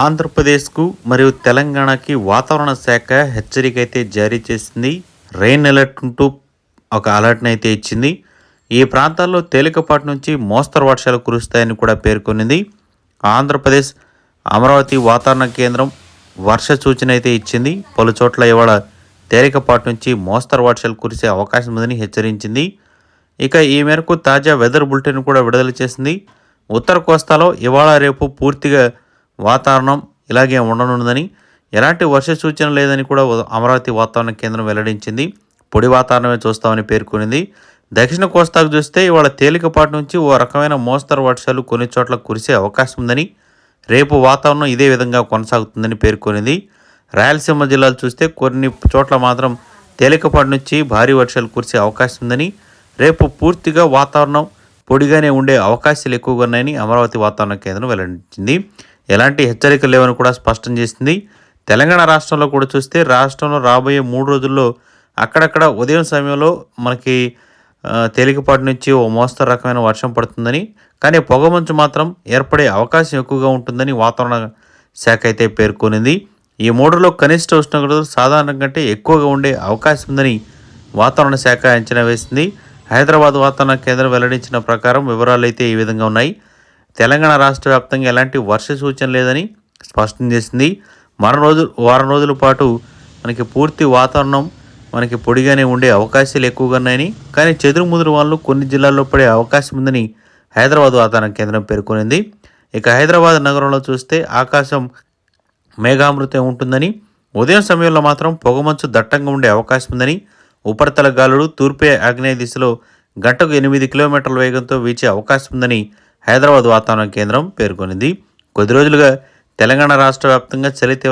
ఆంధ్రప్రదేశ్కు మరియు తెలంగాణకి వాతావరణ శాఖ హెచ్చరిక అయితే జారీ చేసింది. రెయిన్ అలర్ట్ అంటూ ఒక అలర్ట్ని అయితే ఇచ్చింది. ఈ ప్రాంతాల్లో తేలికపాటి నుంచి మోస్తరు వర్షాలు కురుస్తాయని కూడా పేర్కొనింది. ఆంధ్రప్రదేశ్ అమరావతి వాతావరణ కేంద్రం వర్ష సూచన అయితే ఇచ్చింది. పలు చోట్ల ఇవాళ తేలికపాటి నుంచి మోస్తరు వర్షాలు కురిసే అవకాశం ఉందని హెచ్చరించింది. ఇక ఈ మేరకు తాజా వెదర్ బులెటిన్ కూడా విడుదల చేసింది. ఉత్తర కోస్తాలో ఇవాళ రేపు పూర్తిగా వాతావరణం ఇలాగే ఉండనుందని ఎలాంటి వర్ష సూచన లేదని కూడా అమరావతి వాతావరణ కేంద్రం వెల్లడించింది. పొడి వాతావరణమే చూస్తామని పేర్కొనింది. దక్షిణ కోస్తాకు చూస్తే ఇవాళ తేలికపాటి నుంచి ఓ రకమైన మోస్తరు వర్షాలు కొన్ని చోట్ల కురిసే అవకాశం ఉందని రేపు వాతావరణం ఇదే విధంగా కొనసాగుతుందని పేర్కొనింది. రాయలసీమ జిల్లాలు చూస్తే కొన్ని చోట్ల మాత్రం తేలికపాటి నుంచి భారీ వర్షాలు కురిసే అవకాశం ఉందని రేపు పూర్తిగా వాతావరణం పొడిగానే ఉండే అవకాశాలు ఎక్కువగా ఉన్నాయని అమరావతి వాతావరణ కేంద్రం వెల్లడించింది. ఎలాంటి హెచ్చరికలు లేవని కూడా స్పష్టం చేసింది. తెలంగాణ రాష్ట్రంలో కూడా చూస్తే రాష్ట్రంలో రాబోయే మూడు రోజుల్లో అక్కడక్కడ ఉదయం సమయంలో మనకి తేలికపాటి నుంచి ఓ మోస్తరు రకమైన వర్షం పడుతుందని కానీ పొగమంచు మాత్రం ఏర్పడే అవకాశం ఎక్కువగా ఉంటుందని వాతావరణ శాఖ అయితే పేర్కొనింది. ఈ మూడులో కనిష్ట ఉష్ణోగ్రతలు సాధారణం కంటే ఎక్కువగా ఉండే అవకాశం ఉందని వాతావరణ శాఖ అంచనా వేసింది. హైదరాబాద్ వాతావరణ కేంద్రం వెల్లడించిన ప్రకారం వివరాలు అయితే ఈ విధంగా ఉన్నాయి. తెలంగాణ రాష్ట్ర వ్యాప్తంగా ఎలాంటి వర్ష సూచన లేదని స్పష్టం చేసింది. మరో రోజు వారం రోజుల పాటు మనకి పూర్తి వాతావరణం మనకి పొడిగానే ఉండే అవకాశాలు ఎక్కువగా ఉన్నాయని కానీ చెదురుముదురు వాళ్ళు కొన్ని జిల్లాల్లో పడే అవకాశం ఉందని హైదరాబాద్ వాతావరణ కేంద్రం పేర్కొనింది. ఇక హైదరాబాద్ నగరంలో చూస్తే ఆకాశం మేఘామృతం ఉంటుందని ఉదయం సమయంలో మాత్రం పొగమంచు దట్టంగా ఉండే అవకాశం ఉందని ఉపరితల గాలుడు తూర్పు ఆగ్నేయ దిశలో గంటకు ఎనిమిది కిలోమీటర్ల వేగంతో వీచే అవకాశం ఉందని హైదరాబాద్ వాతావరణ కేంద్రం పేర్కొనింది. కొద్ది రోజులుగా తెలంగాణ రాష్ట్ర వ్యాప్తంగా చలి తీవ్ర